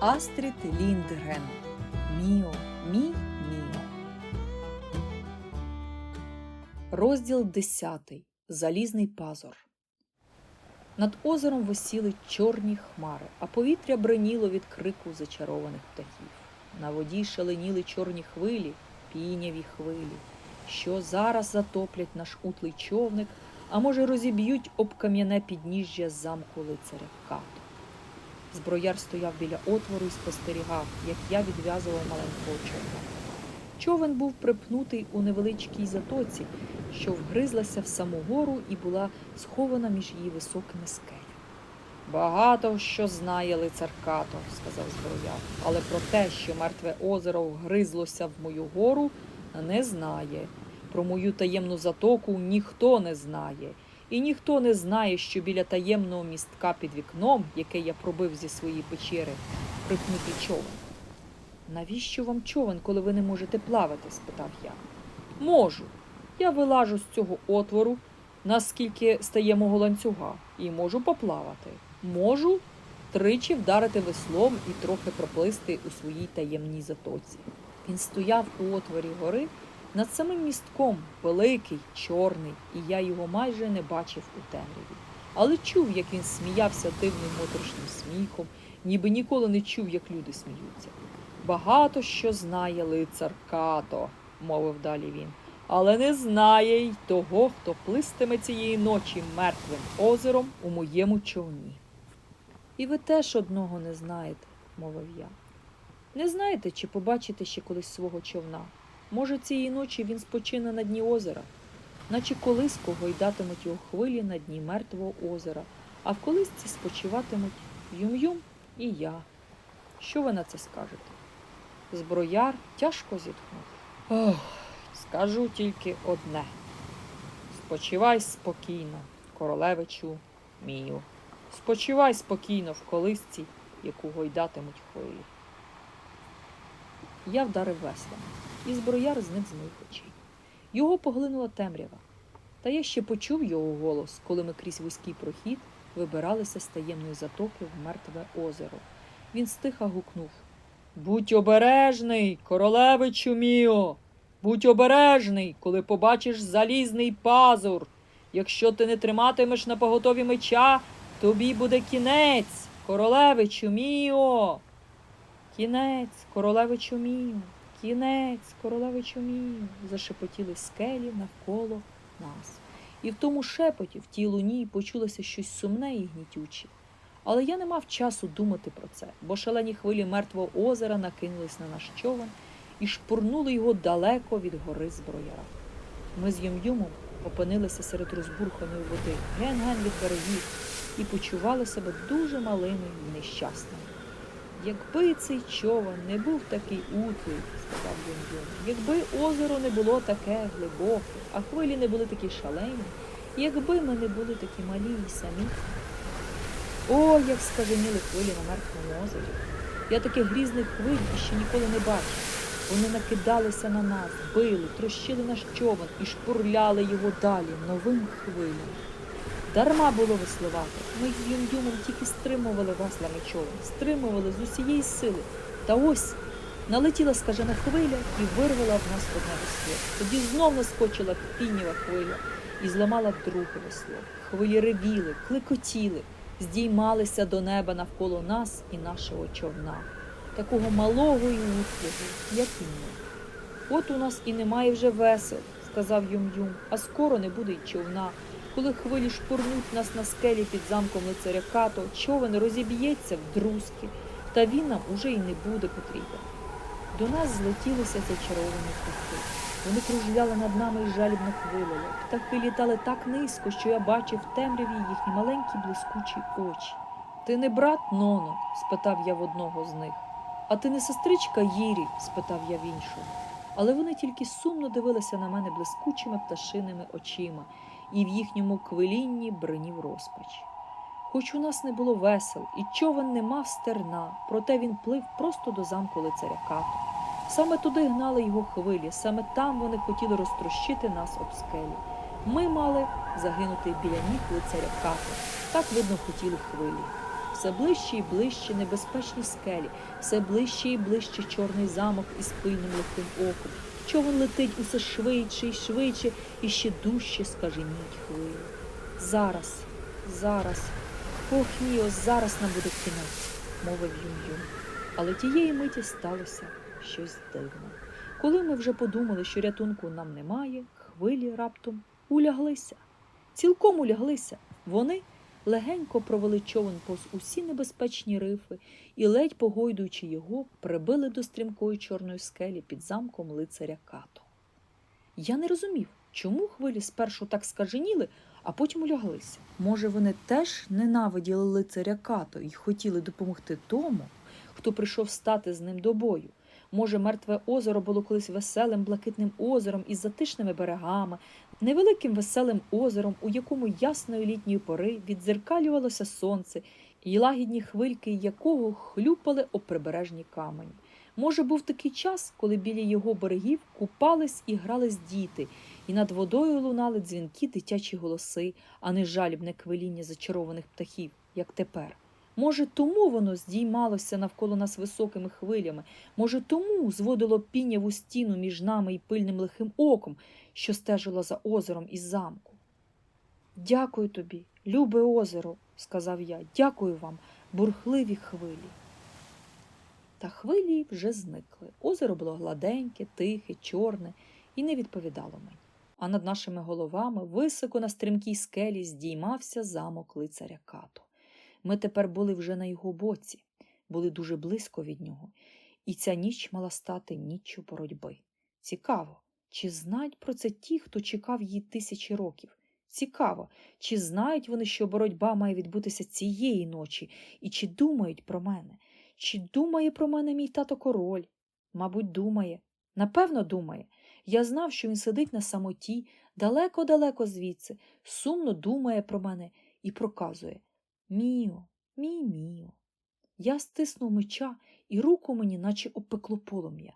Астрід Ліндгрен. Міо, мі, міо. Розділ 10. Залізний пазур. Над озером висіли чорні хмари, а повітря бриніло від крику зачарованих птахів. На воді шаленіли чорні хвилі, піняві хвилі, що зараз затоплять наш утлий човник, а може розіб'ють об кам'яне підніжжя замку лицаря Като. Зброяр стояв біля отвору і спостерігав, як я відв'язував маленького човна. Човен був припнутий у невеличкій затоці, що вгризлася в саму гору і була схована між її високими скелями. Багато що знає лицар Като, сказав зброяр, але про те, що мертве озеро вгризлося в мою гору, не знає. Про мою таємну затоку ніхто не знає. І ніхто не знає, що біля таємного містка під вікном, яке я пробив зі своєї печери, припнутий човен. Навіщо вам човен, коли ви не можете плавати? спитав я. Можу. Я вилажу з цього отвору, наскільки стає мого ланцюга, і можу поплавати. Можу тричі вдарити веслом і трохи проплисти у своїй таємній затоці. Він стояв у отворі гори над самим містком, великий, чорний, і я його майже не бачив у темряві. Але чув, як він сміявся дивним моторошним сміхом, ніби ніколи не чув, як люди сміються. Багато що знає лицар Като, мовив далі він, але не знає й того, хто плистиме цієї ночі мертвим озером у моєму човні. І ви теж одного не знаєте, мовив я. Не знаєте, чи побачите ще колись свого човна? Може, цієї ночі він спочине на дні озера, наче колиско гойдатимуть його хвилі на дні мертвого озера, а в колисці спочиватимуть Юм-Юм і я. Що ви на це скажете? Зброяр тяжко зітхнув. Ох, скажу тільки одне. Спочивай спокійно, королевичу мію. Спочивай спокійно в колисці, яку гойдатимуть хвилі. Я вдарив веслами, і зброяр зник з моїх очей. Його поглинула темрява. Та я ще почув його голос, коли ми крізь вузький прохід вибиралися з таємної затоки в мертве озеро. Він стиха гукнув Будь обережний, королевичу міо! Будь обережний, коли побачиш залізний пазур. Якщо ти не триматимеш на поготові меча, тобі буде кінець, королевичу міо. Кінець, королевичу міо, кінець, королевичу міо, зашепотіли скелі навколо нас. І в тому шепоті, в тій луні, почулося щось сумне і гнітюче. Але я не мав часу думати про це, бо шалені хвилі мертвого озера накинулись на наш човен і шпурнули його далеко від гори зброяра. Ми з Юм-Юмом опинилися серед розбурханої води, ген-ген від берегів, і почували себе дуже малими і нещасними. Якби цей човен не був такий утлий, сказав Юм-Юм, якби озеро не було таке глибоке, а хвилі не були такі шалені, якби ми не були такі малі і самі. О, як скаженіли хвилі на мертвому озері. Я таких грізних хвиль ще ніколи не бачив. Вони накидалися на нас, били, трощили наш човен і шпурляли його далі новим хвилям. Дарма було веслувати. Ми з Юм-Юмом тільки стримували веслами човен, стримували з усієї сили. Та ось налетіла скажена хвиля і вирвала в нас одне весло. Тоді знов наскочила пініва хвиля і зламала друге весло. Хвилі ревіли, клекотіли здіймалися до неба навколо нас і нашого човна, такого малого і утлого, як і ми. От у нас і немає вже весел, сказав Юм-Юм, а скоро не буде й човна. Коли хвилі шпурнуть нас на скелі під замком лицаря Като, човен розіб'ється в друзки, та він нам уже й не буде потрібен. До нас злетілися зачаровані птахи. Вони кружляли над нами і жалібно хвилили. Птахи літали так низько, що я бачив темряві їхні маленькі блискучі очі. Ти не брат Ноно? спитав я в одного з них. А ти не сестричка Їрі? спитав я в іншого. Але вони тільки сумно дивилися на мене блискучими пташиними очима, і в їхньому квилінні бринів розпач. Хоч у нас не було весел, і човен не мав стерна, проте він плив просто до замку лицаря Като. Саме туди гнали його хвилі, саме там вони хотіли розтрощити нас об скелі. Ми мали загинути біля ніг лицаря Като. Так, видно, хотіли хвилі. все ближче і ближче небезпечні скелі, все ближче і ближче чорний замок із пильним легким оком. Човен летить усе швидше і швидше, і ще дужче скаженіють хвилі. Зараз, зараз, ох ні, ось зараз нам буде кінець, мовив Юм-Юм. Але тієї миті сталося щось дивне. Коли ми вже подумали, що рятунку нам немає, хвилі раптом уляглися. Цілком уляглися. Вони легенько провели човен повз усі небезпечні рифи і, ледь погойдуючи його, прибили до стрімкої чорної скелі під замком лицаря Като. Я не розумів, чому хвилі спершу так скаженіли, а потім уляглися. Може, вони теж ненавиділи лицаря Като і хотіли допомогти тому, хто прийшов стати з ним до бою. Може, мертве озеро було колись веселим блакитним озером із затишними берегами, невеликим веселим озером, у якому ясної літньої пори віддзеркалювалося сонце, і лагідні хвильки якого хлюпали об прибережні камені. Може, був такий час, коли біля його берегів купались і грались діти, і над водою лунали дзвінкі дитячі голоси, а не жалібне квиління зачарованих птахів, як тепер. Може, тому воно здіймалося навколо нас високими хвилями, може, тому зводило піняву стіну між нами і пильним лихим оком, що стежило за озером із замку. Дякую тобі, любе озеро, сказав я, дякую вам, бурхливі хвилі. Та хвилі вже зникли. Озеро було гладеньке, тихе, чорне і не відповідало мені. А над нашими головами, високо на стрімкій скелі, здіймався замок лицаря Като. Ми тепер були вже на його боці, були дуже близько від нього, і ця ніч мала стати ніччю боротьби. Цікаво, чи знають про це ті, хто чекав її тисячі років? Цікаво, чи знають вони, що боротьба має відбутися цієї ночі, і чи думають про мене? Чи думає про мене мій тато король? Мабуть, думає. Напевно, думає. Я знав, що він сидить на самоті, далеко-далеко звідси, сумно думає про мене і проказує Міо, мій міо. Я стиснув меча, і руку мені, наче опекло полум'я.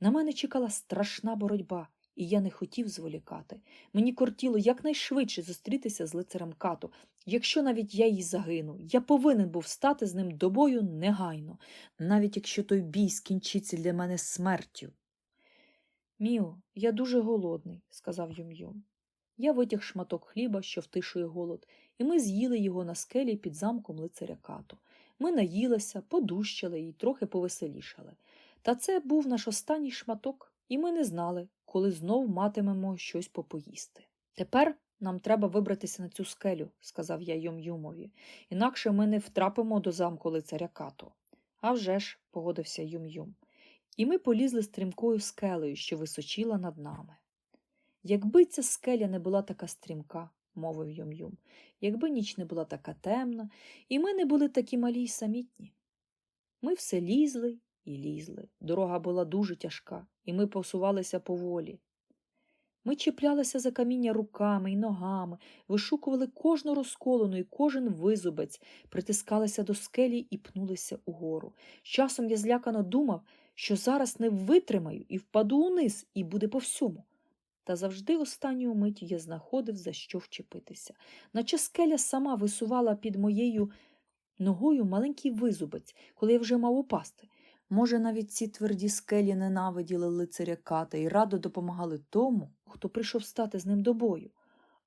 На мене чекала страшна боротьба, і я не хотів зволікати. Мені кортіло якнайшвидше зустрітися з лицарем кату. Якщо навіть я їй загину, я повинен був стати з ним до бою негайно, навіть якщо той бій скінчиться для мене смертю. Міо, я дуже голодний, сказав Юм-Юм. Я витяг шматок хліба, що втишує голод, і ми з'їли його на скелі під замком лицаря Като. Ми наїлися, подущали і трохи повеселішали. Та це був наш останній шматок, і ми не знали, коли знов матимемо щось попоїсти. Тепер нам треба вибратися на цю скелю, сказав я Юм-Юмові, інакше ми не втрапимо до замку лицаря Като. «А вже ж», – погодився Юм-Юм. І ми полізли стрімкою скелею, що височіла над нами. Якби ця скеля не була така стрімка, мовив Юм-Юм, якби ніч не була така темна, і ми не були такі малі й самітні. Ми все лізли і лізли. Дорога була дуже тяжка, і ми посувалися поволі. Ми чіплялися за каміння руками й ногами, вишукували кожну розколону і кожен визубець, притискалися до скелі і пнулися угору. Часом я злякано думав, що зараз не витримаю і впаду униз, і буде по всьому. Та завжди останню мить я знаходив, за що вчепитися. Наче скеля сама висувала під моєю ногою маленький визубець, коли я вже мав упасти. Може, навіть ці тверді скелі ненавиділи лицаря ката і радо допомагали тому, хто прийшов стати з ним до бою.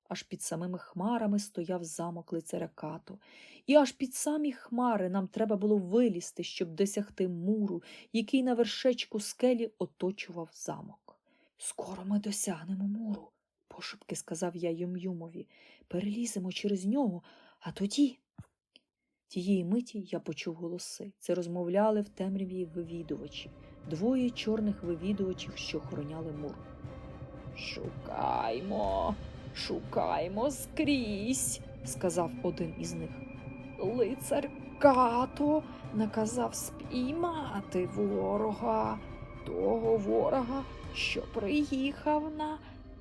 Аж під самими хмарами стояв замок лицаря Като, і аж під самі хмари нам треба було вилізти, щоб досягти муру, який на вершечку скелі оточував замок. Скоро ми досягнемо муру, пошепки сказав я Юм-Юмові. Переліземо через нього, а тоді. Тієї миті я почув голоси. Це розмовляли в темряві вивідувачі, двоє чорних вивідувачів, що охороняли мур. Шукаймо, шукаймо скрізь, сказав один із них. Лицар Като наказав спіймати ворога, того ворога, що приїхав на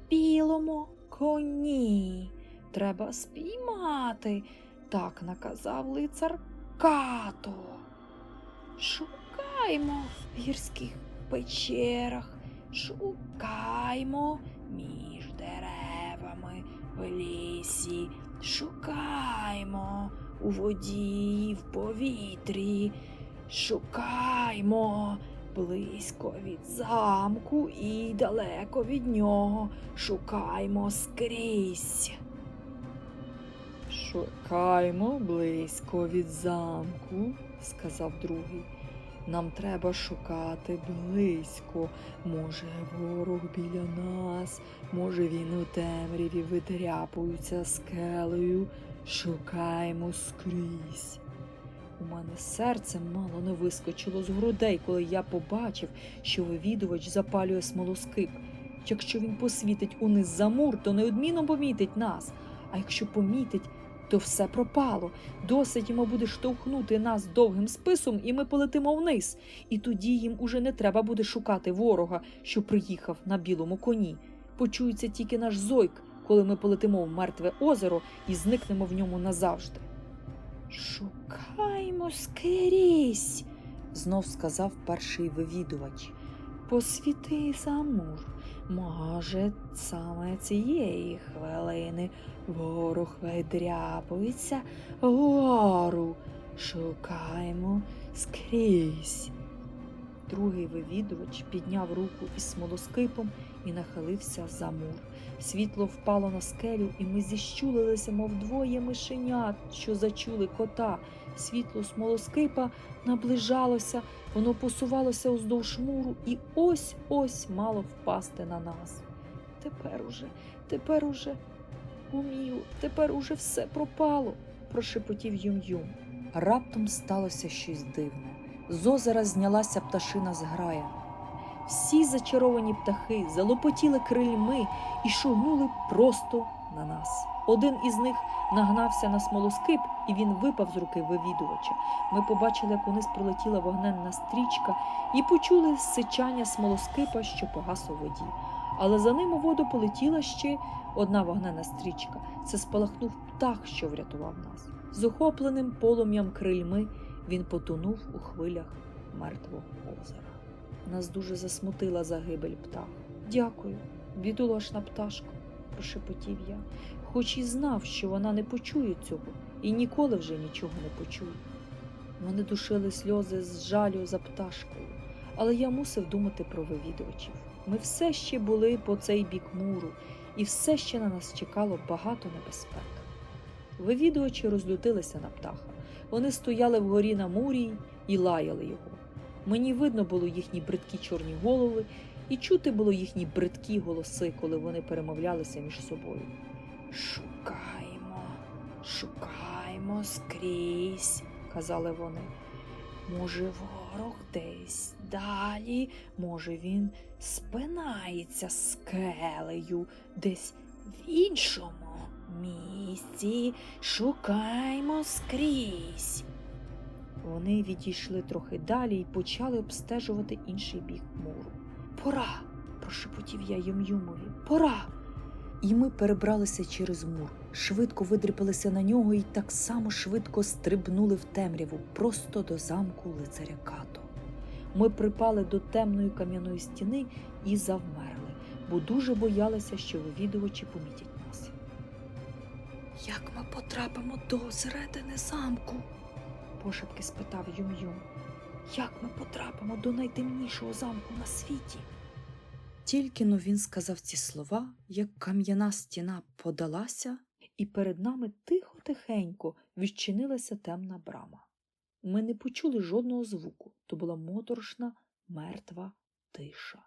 білому коні. Треба спіймати, так наказав лицар Като. Шукаймо в гірських печерах, шукаймо між деревами в лісі, шукаймо у воді, в повітрі. Шукаймо близько від замку і далеко від нього. Шукаймо скрізь. Шукаймо близько від замку, сказав другий. Нам треба шукати близько. Може, ворог біля нас, може він у темряві видряпується скелею. Шукаймо скрізь. У мене серце мало не вискочило з грудей, коли я побачив, що вивідувач запалює смолоскип. Якщо він посвітить униз за мур, то неодмінно помітить нас. А якщо помітить, то все пропало. Досить йому буде штовхнути нас довгим списом, і ми полетимо вниз. І тоді їм уже не треба буде шукати ворога, що приїхав на білому коні. Почується тільки наш зойк, коли ми полетимо в мертве озеро і зникнемо в ньому назавжди. Шукаймо скрізь, знов сказав перший вивідувач. Посвіти за мур. Може, саме цієї хвилини ворог видряпується вгору. Шукаймо скрізь. Другий вивідувач підняв руку із смолоскипом і нахилився за мур. Світло впало на скелю, і ми зіщулилися, мов двоє мишенят, що зачули кота. Світло смолоскипа наближалося, воно посувалося уздовж муру і ось ось мало впасти на нас. Тепер уже, тепер уже, умію, тепер уже все пропало, прошепотів Юм-Юм. Раптом сталося щось дивне. З озера знялася пташина зграя. Всі зачаровані птахи залопотіли крильми і шугнули просто на нас. Один із них нагнався на смолоскип, і він випав з руки вивідувача. Ми побачили, як униз пролетіла вогненна стрічка, і почули сичання смолоскипа, що погас у воді. Але за ним у воду полетіла ще одна вогненна стрічка. Це спалахнув птах, що врятував нас. З охопленим полум'ям крильми він потонув у хвилях мертвого озера. Нас дуже засмутила загибель птах. Дякую, бідолашна пташко, прошепотів я, хоч і знав, що вона не почує цього і ніколи вже нічого не почує. Мене душили сльози з жалю за пташкою, але я мусив думати про вивідувачів. Ми все ще були по цей бік муру, і все ще на нас чекало багато небезпек. Вивідувачі розлютилися на птаха. Вони стояли вгорі на мурі і лаяли його. Мені видно було їхні бридкі чорні голови, і чути було їхні бридкі голоси, коли вони перемовлялися між собою. Шукаймо, шукаймо скрізь, казали вони. Може, ворог десь далі, може, він спинається скелею десь в іншому місці. Шукаймо скрізь. Вони відійшли трохи далі і почали обстежувати інший бік муру. Пора, прошепотів я Юм'юмові. Пора. І ми перебралися через мур, швидко видріпалися на нього і так само швидко стрибнули в темряву просто до замку лицаря Като. Ми припали до темної кам'яної стіни і завмерли, бо дуже боялися, що вивідувачі помітять нас. Як ми потрапимо до середини замку? Пошепки спитав Юм-Юм. Як ми потрапимо до найтемнішого замку на світі? Тільки но він сказав ці слова, як кам'яна стіна подалася, і перед нами тихо-тихенько відчинилася темна брама. Ми не почули жодного звуку, то була моторошна, мертва тиша,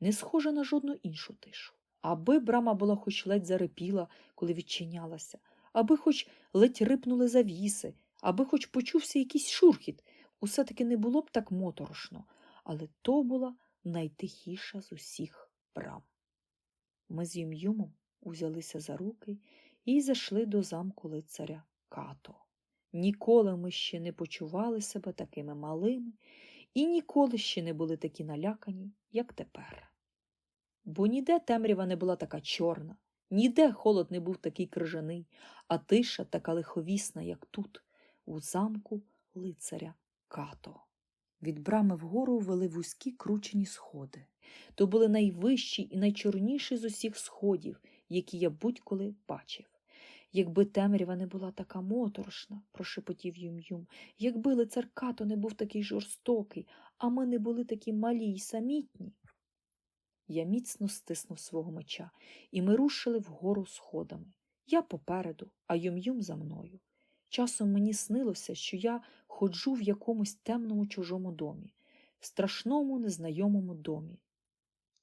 не схожа на жодну іншу тишу. Аби брама була хоч ледь зарипіла, коли відчинялася, аби хоч ледь рипнули завіси, аби хоч почувся якийсь шурхіт, усе таки не було б так моторошно, але то була найтихіша з усіх брам. Ми з Юм-Юмом узялися за руки і зайшли до замку лицаря Като. Ніколи ми ще не почували себе такими малими і ніколи ще не були такі налякані, як тепер. Бо ніде темрява не була така чорна, ніде холод не був такий крижаний, а тиша така лиховісна, як тут, у замку лицаря Като. Від брами вгору вели вузькі кручені сходи. То були найвищі і найчорніші з усіх сходів, які я будь-коли бачив. Якби темрява не була така моторошна, прошепотів Юм-Юм, якби лицар Като не був такий жорстокий, а ми не були такі малі й самітні. Я міцно стиснув свого меча, і ми рушили вгору сходами. Я попереду, а Юм-Юм за мною. Часом мені снилося, що я ходжу в якомусь темному чужому домі, в страшному незнайомому домі.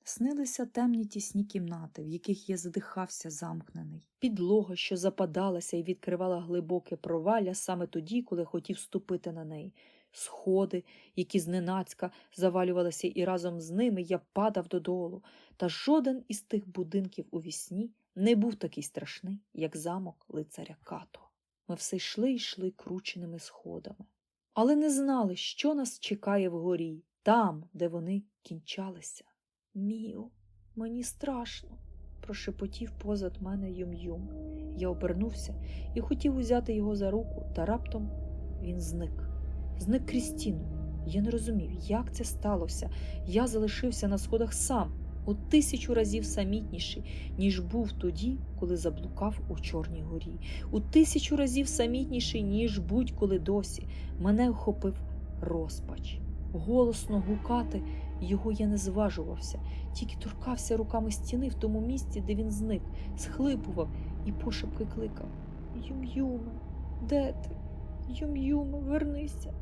Снилися темні тісні кімнати, в яких я задихався замкнений, підлога, що западалася і відкривала глибоке провалля саме тоді, коли хотів ступити на неї, сходи, які зненацька завалювалися, і разом з ними я падав додолу, та жоден із тих будинків у вісні не був такий страшний, як замок лицаря Като. Ми все йшли й йшли крученими сходами, але не знали, що нас чекає вгорі, там, де вони кінчалися. Міо, мені страшно, прошепотів позад мене Юм-Юм. Я обернувся і хотів узяти його за руку, та раптом він зник. Зник крізь стіну. Я не розумів, як це сталося. Я залишився на сходах сам, у тисячу разів самітніший, ніж був тоді, коли заблукав у Чорній горі, у тисячу разів самітніший, ніж будь-коли досі. Мене охопив розпач. Голосно гукати його я не зважувався, тільки торкався руками стіни в тому місці, де він зник, схлипував і пошепки кликав Юм-Юме, де ти? Юм-Юме, вернися.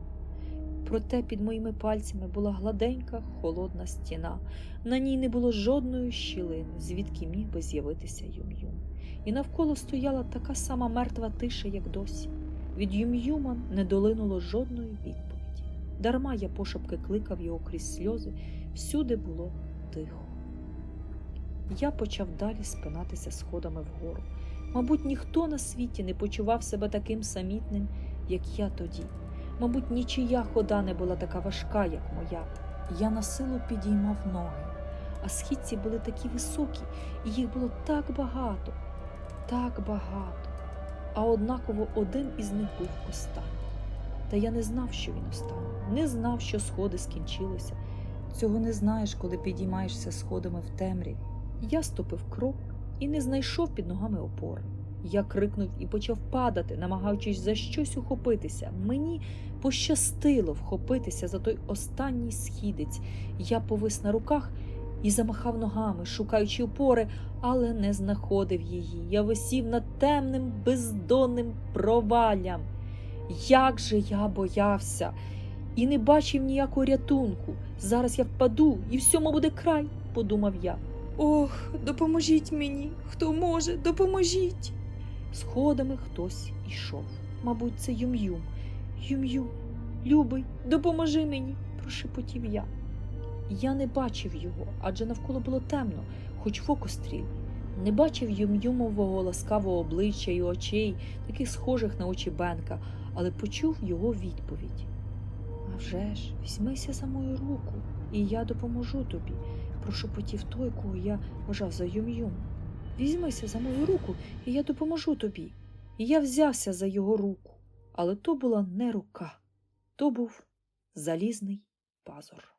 Проте під моїми пальцями була гладенька, холодна стіна. На ній не було жодної щілини, звідки міг би з'явитися Юм-Юм. І навколо стояла така сама мертва тиша, як досі. Від Юм-Юма не долинуло жодної відповіді. Дарма я пошепки кликав його крізь сльози, всюди було тихо. Я почав далі спинатися сходами вгору. Мабуть, ніхто на світі не почував себе таким самітним, як я тоді. Мабуть, нічия хода не була така важка, як моя. Я на силу підіймав ноги, а східці були такі високі, і їх було так багато, так багато. А однаково один із них був останній. Та я не знав, що він останній, не знав, що сходи скінчилися. Цього не знаєш, коли підіймаєшся сходами в темряві. Я ступив крок і не знайшов під ногами опори. Я крикнув і почав падати, намагаючись за щось ухопитися. Мені пощастило вхопитися за той останній східець. Я повис на руках і замахав ногами, шукаючи опори, але не знаходив її. Я висів над темним, бездонним проваллям. Як же я боявся і не бачив ніякого рятунку. Зараз я впаду і всьому буде край, подумав я. Ох, допоможіть мені, хто може, допоможіть. Сходами хтось ішов. Мабуть, це Юм-Юм. Юм-Юм, любий, допоможи мені, прошепотів я. Я не бачив його, адже навколо було темно, хоч в око. Не бачив Юм-Юмового ласкавого обличчя і очей, таких схожих на очі Бенка, але почув його відповідь. «А вже ж, візьмися за мою руку, і я допоможу тобі, прошепотів той, кого я вважав за Юм-Юм. Візьмися за мою руку, і я допоможу тобі. І я взявся за його руку. Але то була не рука, то був залізний пазур.